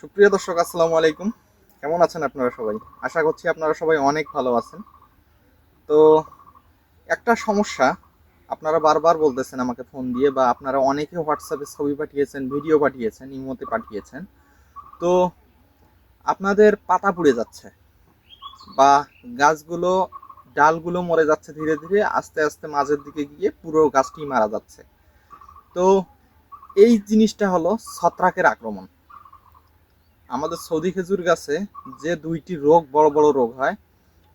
সুপ্রিয় দর্শক, আসসালামু আলাইকুম। কেমন আছেন আপনারা সবাই? আশা করছি আপনারা সবাই অনেক ভালো আছেন। তো একটা সমস্যা, আপনারা বারবার বলতেছেন আমাকে ফোন দিয়ে বা আপনারা অনেকে হোয়াটসঅ্যাপে ছবি পাঠিয়েছেন, ভিডিও পাঠিয়েছেন, ইমোতে পাঠিয়েছেন। তো আপনাদের পাতা পুড়ে যাচ্ছে বা গাছগুলো, ডালগুলো মরে যাচ্ছে ধীরে ধীরে, আস্তে আস্তে মাঝের দিকে গিয়ে পুরো গাছটি মারা যাচ্ছে। তো এই জিনিসটা হলো ছত্রাকের আক্রমণ। আমাদের সৌদি খেজুর গাছে যে দুইটি রোগ, বড় বড় রোগ হয়,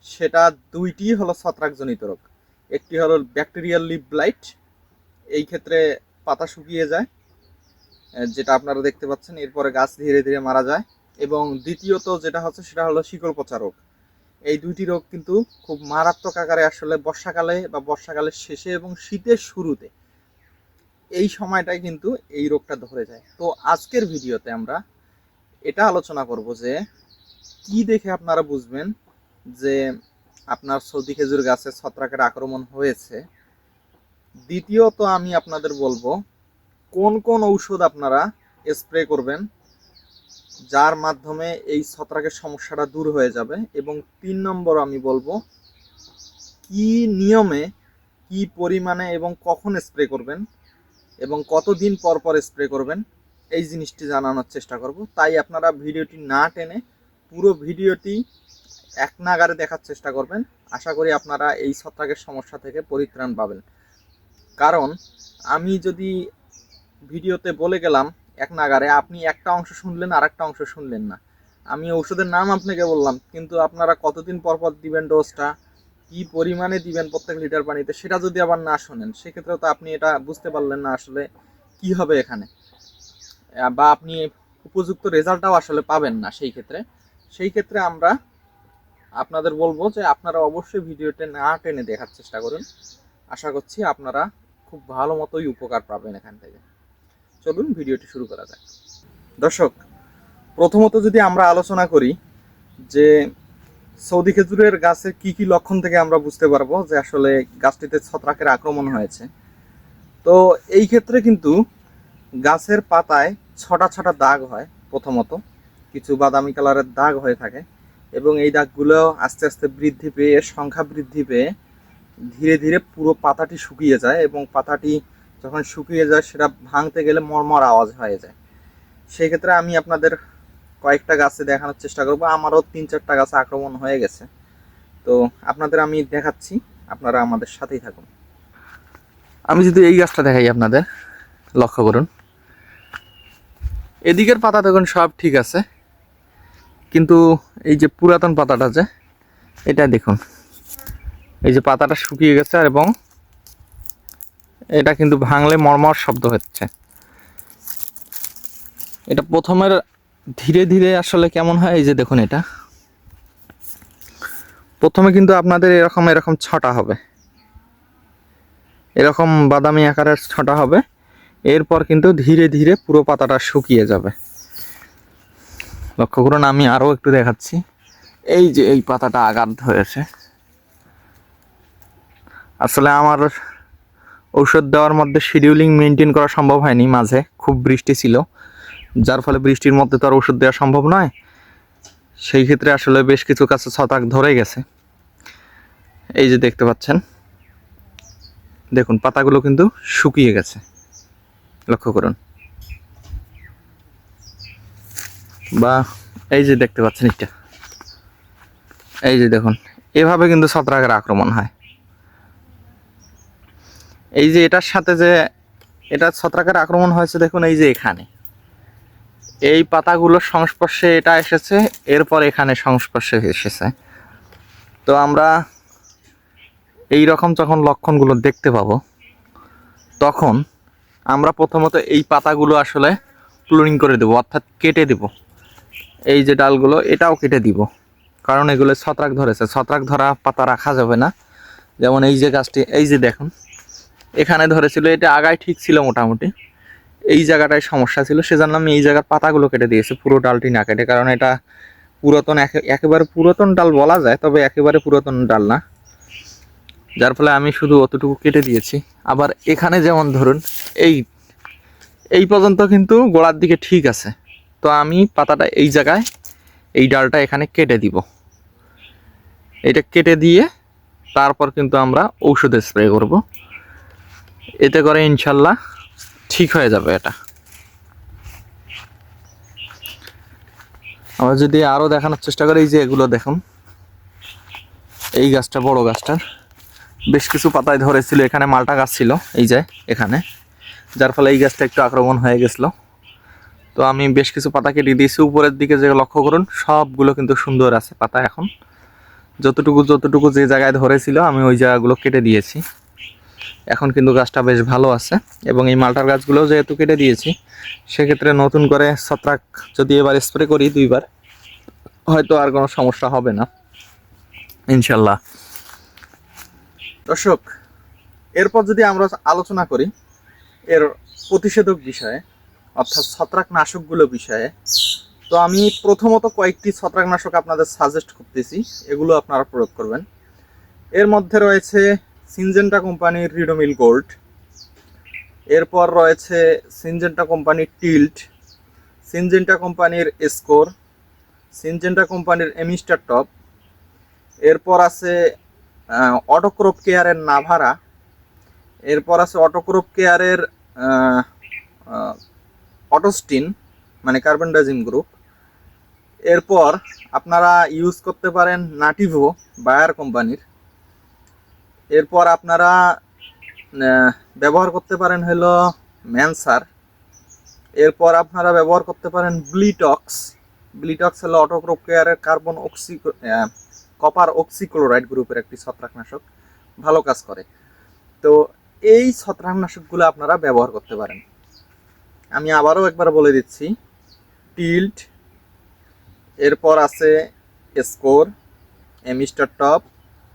সেটা দুইটি হলো ছত্রাকজনিত রোগ। একটি হলো ব্যাকটেরিয়াল লিপ ব্লাইট এই ক্ষেত্রে পাতা শুকিয়ে যায় যেটা আপনারা দেখতে পাচ্ছেন, এরপরে গাছ ধীরে ধীরে মারা যায়, এবং দ্বিতীয়ত যেটা হচ্ছে, সেটা হলো শিকড় পচা রোগ। এই দুইটি রোগ কিন্তু খুব মারাত্মক আকারে আসলে বর্ষাকালে বা বর্ষাকালের শেষে এবং শীতের শুরুতে, এই সময়টায় কিন্তু এই রোগটা ধরে যায়। তো আজকের ভিডিওতে আমরা এটা আলোচনা করব যে কি দেখে আপনারা বুঝবেন যে আপনার সৌদি খেজুর গাছে ছত্রাকের আক্রমণ হয়েছে? দ্বিতীয়ত আমি আপনাদের বলব, কোন কোন ঔষধ আপনারা স্প্রে করবেন যার মাধ্যমে এই ছত্রাকের সমস্যাটা দূর হয়ে যাবে? এবং তিন নম্বর আমি বলব, কি নিয়মে, কি পরিমাণে এবং কখন স্প্রে করবেন? এবং কতদিন পর পর স্প্রে করবেন? এই জিনিসটি জানানোর চেষ্টা করব। তাই আপনারা ভিডিওটি না টেনে পুরো ভিডিওটি এক নাগারে দেখার চেষ্টা করবেন। আশা করি আপনারা এই ছত্রাকের সমস্যা থেকে পরিত্রাণ পাবেন। কারণ আমি যদি ভিডিওতে বলে গেলাম এক নাগারে আপনি একটা অংশ শুনলেন আর একটা অংশ শুনলেন না। আমি ঔষধের নাম আপনাকে বললাম, কিন্তু আপনারা কতদিন পর পর দিবেন ডোজটা কি পরিমাণে দিবেন প্রত্যেক লিটার পানিতে? সেটা যদি আবার না শোনেন সেক্ষেত্রে তো আপনি এটা বুঝতে পারলেন না আসলে কি হবে এখানে। বা আপনি উপযুক্ত রেজাল্টটাও আসলে পাবেন না সেই ক্ষেত্রে। সেই ক্ষেত্রে আমরা আপনাদের বলব যে আপনারা অবশ্যই ভিডিওটা না টেনে দেখার চেষ্টা করুন। আশা করছি আপনারা খুব ভালো মতোই উপকার পাবেন এখান থেকে। চলুন ভিডিওটি শুরু করা যাক। দর্শক, প্রথমত যদি আমরা আলোচনা করি যে সৌদি খেজুরের গাছের কি কি লক্ষণ থেকে আমরা বুঝতে পারব যে আসলে গাছটিতে ছত্রাকের আক্রমণ হয়েছে। তো এই ক্ষেত্রে কিন্তু গাছের পাতায় ছটা ছটা দাগ হয় প্রথমত। কিছু বাদামি কালারের দাগ হয়ে থাকে এবং এই দাগগুলো আস্তে আস্তে বৃদ্ধি পেয়ে, সংখ্যা বৃদ্ধি পেয়ে ধীরে ধীরে পুরো পাতাটি শুকিয়ে যায় এবং পাতাটি যখন শুকিয়ে যায়, সেটা ভাঙতে গেলে মরমর আওয়াজ হয়ে যায়। সেই ক্ষেত্রে আমি আপনাদের কয়েকটা গাছে দেখানোর চেষ্টা করব। আমারও তিন চারটা গাছে আক্রমণ হয়ে গেছে। তো আপনাদের আমি দেখাচ্ছি, আপনারা আমাদের সাথেই থাকুন। আমি যদি এই গাছটা দেখাই আপনাদের, লক্ষ্য করুন। এদিকের পাতা দেখুন, সব ঠিক আছে। কিন্তু এই যে পুরাতন পাতাটা যে, এটা দেখুন। এই যে পাতাটা শুকিয়ে গেছে আর এবং এটা কিন্তু ভাঙলে মর্মর শব্দ হচ্ছে। এটা প্রথমের ধীরে ধীরে আসলে কেমন হয়, এই যে দেখুন এটা। প্রথমে কিন্তু আপনাদের এরকম এরকম ছটা হবে। এরকম বাদামি আকারের ছটা হবে। এরপর কিন্তু ধীরে ধীরে পুরো পাতাটা শুকিয়ে যাবে। লক্ষ্য করুন, আমি আরও একটু দেখাচ্ছি। এই যে এই পাতাটা আঘাত হয়েছে। আসলে আমার ঔষধ দেওয়ার মধ্যে শিডিউলিং মেনটেন করা সম্ভব হয়নি, মাঝে খুব বৃষ্টি ছিল। যার ফলে বৃষ্টির মধ্যে তো আর ওষুধ দেওয়া সম্ভব নয়। সেই ক্ষেত্রে আসলে বেশ কিছু কাছে ছতাক ধরে গেছে। এই যে দেখতে পাচ্ছেন, দেখুন, পাতাগুলো কিন্তু শুকিয়ে গেছে। লক্ষ্য করুন। বা, এই যে দেখতে পাচ্ছেন এটা। এই যে দেখুন, এভাবে কিন্তু ছত্রাকের আক্রমণ হয়। এই যে এটার সাথে যে এটা ছত্রাকের আক্রমণ হয়েছে, দেখুন এই যে এখানে। এই পাতাগুলোর সংস্পর্শে এটা এসেছে, এরপর এখানে সংস্পর্শে এসেছে। তো আমরা এই রকম যখন লক্ষণগুলো দেখতে পাবো, তখন আমরা প্রথমত এই পাতাগুলো আসলে ক্লোনিং করে দেবো, অর্থাৎ কেটে দেব। এই যে ডালগুলো, এটাও কেটে দিব। কারণ এগুলো ছত্রাক ধরেছে, ছত্রাক ধরা পাতা রাখা যাবে না। যেমন এই যে গাছটি, এই যে দেখুন, এখানে ধরেছিল, এটা আগায় ঠিক ছিল মোটামুটি। এই জায়গাটায় সমস্যা ছিল, সেজন্য আমি এই জায়গার পাতাগুলো কেটে দিয়েছি, পুরো ডালটি না কেটে। কারণ এটা পুরাতন, একে- একেবারে পুরাতন ডাল বলা যায়, তবে একেবারে পুরাতন ডাল না। যার ফলে আমি শুধু অতটুকু কেটে দিয়েছি। আবার এখানে যেমন ধরুন, এই এই পর্যন্ত কিন্তু গোড়ার দিকে ঠিক আছে। তো আমি পাতাটা এই জায়গায়, এই ডালটা এখানে কেটে দিব। এটা কেটে দিয়ে তারপর কিন্তু আমরা ঔষধ স্প্রে করব। এতে করে ইনশাল্লাহ ঠিক হয়ে যাবে এটা। আমরা যদি আরও দেখানোর চেষ্টা করি যে এগুলো দেখুন। এই গাছটা বড় গাছটার। বেশ কিছু পাতায় ধরেছিল, এখানে মালটা গাছ ছিল এই যে এখানে। যার ফলে এই গাছটা একটু আক্রমণ হয়ে গেছিল। তো আমি বেশ কিছু পাতা কেটে দিয়েছি, উপরের দিকে যে লক্ষ্য করুন, সবগুলো কিন্তু সুন্দর আছে পাতা এখন। যতটুকু যতটুকু যে জায়গায় ধরেছিল, আমি ওই জায়গাগুলো কেটে দিয়েছি। এখন কিন্তু গাছটা বেশ ভালো আছে এবং এই মালটার গাছগুলো যেহেতু কেটে দিয়েছি, সেক্ষেত্রে নতুন করে ছত্রাক যদি এবার স্প্রে করি দুইবার, হয়তো আর কোনো সমস্যা হবে না। ইনশাল্লাহ। দর্শক, এরপর যদি আমরা আলোচনা করি, এর প্রতিষেধক বিষয়ে, অর্থাৎ ছত্রাকনাশকগুলো বিষয়ে, তো আমি প্রথমত কয়েকটি ছত্রাকনাশক আপনাদের সাজেস্ট করতেছি, এগুলো আপনারা প্রয়োগ করবেন। এর মধ্যে রয়েছে সিনজেন্টা কোম্পানির রিডোমিল গোল্ড এরপর রয়েছে সিনজেন্টা কোম্পানির টিল্ট সিনজেন্টা কোম্পানির স্কোর সিনজেন্টা কোম্পানির এমিস্টার টপ এরপর আছে অটোক্রপ কেয়ারের নাভারা। এরপর আছে অটোক্রপ কেয়ারের অটোস্টিন মানে কার্বন ডাইজিম গ্রুপ এরপর আপনারা ইউজ করতে পারেন নাটিভো বায়ার কোম্পানির। এরপর আপনারা ব্যবহার করতে পারেন হলো ম্যানসার এরপর আপনারা ব্যবহার করতে পারেন ব্লিটক্স ব্লিটক্স হলো অটোক্রোপ কেয়ারের কার্বন অক্সি কপার অক্সিক্লোরাইড গ্রুপের একটি ছত্রাকনাশক ভালো কাজ করে। তো এই ছত্রাকনাশকগুলো আপনারা ব্যবহার করতে পারেন। আমি আবারও একবার বলে দিচ্ছি, টিল্ট, এরপর আছে score Amistar top,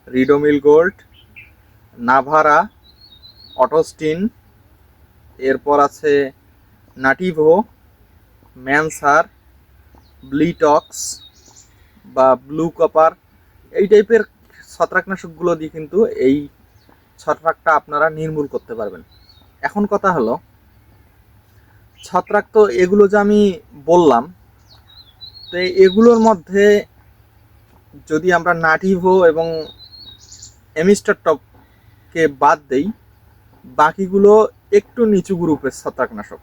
Ridomil gold, Navara, Autostin, এরপর আছে নাটিভো, ম্যানসার, ব্লিটক্স বা ব্লু কপার এই টাইপের ছত্রাকনাশকগুলো দিয়ে কিন্তু এই ছত্রাকটা আপনারা নির্মূল করতে পারবেন। এখন কথা হলো, ছত্রাক তো এগুলো যে আমি বললাম, তো এগুলোর মধ্যে যদি আমরা নাটিভো এবং এমিস্টার টপকে বাদ দেই, বাকিগুলো একটু নিচু গ্রুপের ছত্রাকনাশক।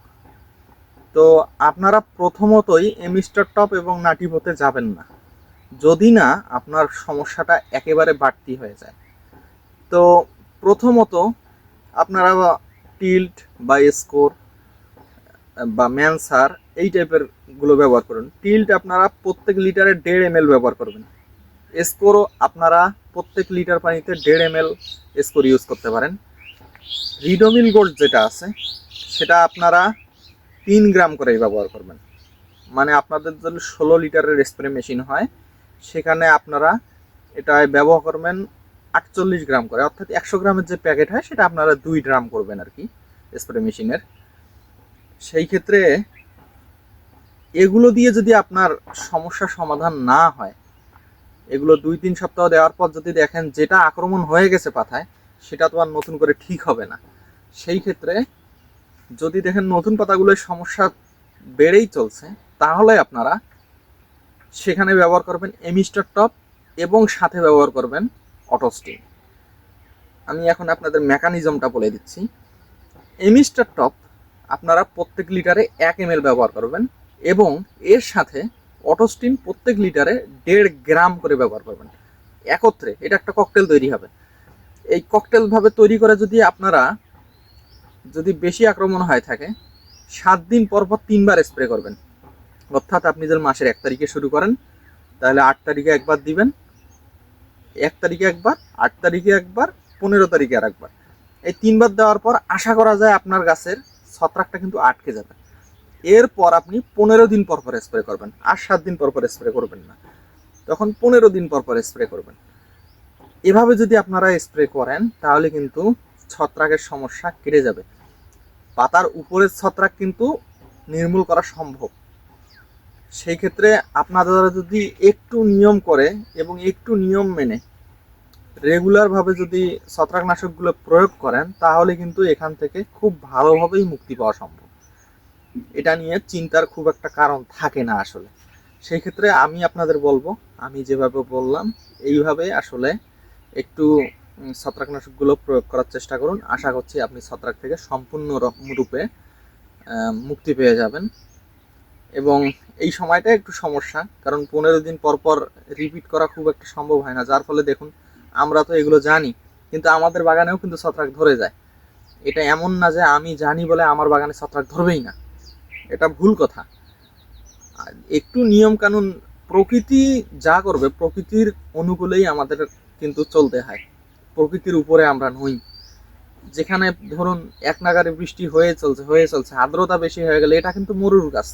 তো আপনারা প্রথমতই এমিস্টার টপ এবং নাটিভোতে যাবেন না। যদি না, আপনার সমস্যাটা একেবারে বাড়তি হয়ে যায়। তো প্রথমত, আপনারা টিল্ট বা স্কোর বা ম্যানসার এই টাইপেরগুলো ব্যবহার করুন। টিল্ট আপনারা প্রত্যেক লিটারে দেড় এম ব্যবহার করবেন। স্কোরও আপনারা প্রত্যেক লিটার পানিতে দেড় এম স্কোর ইউজ করতে পারেন। রিডোমিল গোল্ড যেটা আছে, সেটা আপনারা তিন গ্রাম করেই ব্যবহার করবেন। মানে আপনাদের যদি ষোলো লিটারের স্প্রে মেশিন হয়। সেখানে আপনারা এটায় ব্যবহার করবেন আটচল্লিশ গ্রাম করে, অর্থাৎ একশো গ্রামের যে প্যাকেট হয় সেটা আপনারা দুই গ্রাম করবেন আর কি স্প্রে মেশিনের সেই ক্ষেত্রে এগুলো দিয়ে যদি আপনার সমস্যার সমাধান না হয়, এগুলো দুই তিন সপ্তাহ দেওয়ার পর যদি দেখেন যেটা আক্রমণ হয়ে গেছে পাতায় সেটা তো আর নতুন করে ঠিক হবে না। সেই ক্ষেত্রে যদি দেখেন নতুন পাতাগুলোর সমস্যা বেড়েই চলছে, তাহলে আপনারা সেখানে ব্যবহার করবেন এমিস্টার টপ এবং সাথে ব্যবহার করবেন অটোস্টিন আমি এখন আপনাদের মেকানিজমটা বলে দিচ্ছি। এমিস্টার টপ আপনারা প্রত্যেক লিটারে এক এম ব্যবহার করবেন এবং এর সাথে অটো অটোস্টিন প্রত্যেক লিটারে দেড় গ্রাম করে ব্যবহার করবেন। একত্রে এটা একটা ককটেল তৈরি হবে। এই ককটেল ভাবে তৈরি করে যদি আপনারা যদি বেশি আক্রমণ হয় থাকে, সাত দিন পর পর তিনবার স্প্রে করবেন। অর্থাৎ আপনি যদি মাসের এক তারিখে শুরু করেন, তাহলে আট তারিখে একবার দিবেন, এক তারিখে একবার, আট তারিখে একবার, পনেরো তারিখে আর একবার। এই তিনবার দেওয়ার পর আশা করা যায় আপনার গাছের ছত্রাকটা কিন্তু আটকে যাবে। এরপর আপনি পনেরো দিন পর পর স্প্রে করবেন, আর সাত দিন পর পর স্প্রে করবেন না। তখন পনেরো দিন পর পর স্প্রে করবেন। এভাবে যদি আপনারা স্প্রে করেন, তাহলে কিন্তু ছত্রাকের সমস্যা কেটে যাবে। পাতার উপরের ছত্রাক কিন্তু নির্মূল করা সম্ভব। সেই ক্ষেত্রে আপনারা যদি একটু নিয়ম করে এবং একটু নিয়ম মেনে রেগুলারভাবে যদি ছত্রাকনাশকগুলো প্রয়োগ করেন, তাহলে কিন্তু এখান থেকে খুব ভালোভাবেই মুক্তি পাওয়া সম্ভব। এটা নিয়ে চিন্তার খুব একটা কারণ থাকে না আসলে। সেই ক্ষেত্রে আমি আপনাদের বলব, আমি যেভাবে বললাম, এইভাবে আসলে একটু ছত্রাকনাশকগুলো প্রয়োগ করার চেষ্টা করুন। আশা করছি আপনি ছত্রাক থেকে সম্পূর্ণ রূপে মুক্তি পেয়ে যাবেন। এবং এই সময়টা একটু সমস্যা, কারণ পনেরো দিন পর পর রিপিট করা খুব একটা সম্ভব হয় না, যার ফলে দেখুন, আমরা তো এগুলো জানি, কিন্তু আমাদের বাগানেও কিন্তু ছত্রাক ধরে যায়। এটা এমন না যে আমি জানি বলে আমার বাগানে ছত্রাক ধরবেই না, এটা ভুল কথা। একটু নিয়ম কানুন প্রকৃতি যা করবে, প্রকৃতির অনুকূলেই আমাদের কিন্তু চলতে হয়, প্রকৃতির উপরে আমরা নই। যেখানে ধরুন, এক নাগারে বৃষ্টি হয়ে চলছে হয়ে চলছে, আর্দ্রতা বেশি হয়ে গেলে এটা কিন্তু মরুর গাছ।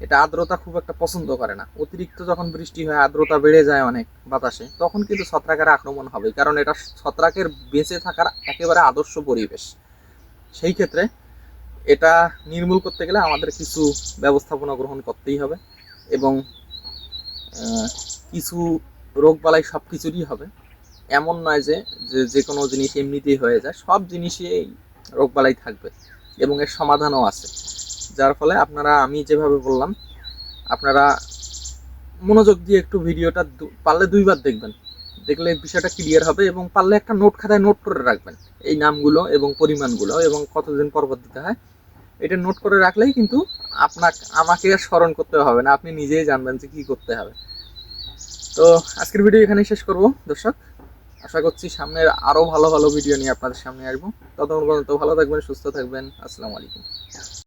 এটা আর্দ্রতা খুব একটা পছন্দ করে না। অতিরিক্ত যখন বৃষ্টি হয়, আর্দ্রতা বেড়ে যায় অনেক বাতাসে, তখন কিন্তু ছত্রাকের আক্রমণ হবে। কারণ এটা ছত্রাকের বেঁচে থাকার একেবারে আদর্শ পরিবেশ। সেই ক্ষেত্রে এটা নির্মূল করতে গেলে আমাদের কিছু ব্যবস্থাপনা গ্রহণ করতেই হবে এবং কিছু রোগবালাই সব কিছুরই হবে। এমন নয় যে যে কোনো জিনিস এমনিতেই হয়ে যায়, সব জিনিসই রোগবালাই থাকবে এবং এর সমাধানও আছে। যার ফলে আপনারা, আমি যেভাবে বললাম, আপনারা মনোযোগ দিয়ে একটু ভিডিওটা পারলে দুইবার দেখবেন। দেখলে বিষয়টা ক্লিয়ার হবে এবং পারলে একটা নোট খাতায় নোট করে রাখবেন। এই নামগুলো এবং পরিমাণগুলো এবং কতদিন পর পর দিতে হয়। এটা নোট করে রাখলেই কিন্তু আপনাকে, আমাকে আর স্মরণ করতে হবে না। আপনি নিজেই জানবেন যে কি করতে হবে। তো আজকের ভিডিও এখানেই শেষ করব। দর্শক, আশা করছি সামনের আরও ভালো ভালো ভিডিও নিয়ে আপনাদের সামনে আসব। ততক্ষণ পর্যন্ত ভালো থাকবেন, সুস্থ থাকবেন। আসসালামু আলাইকুম।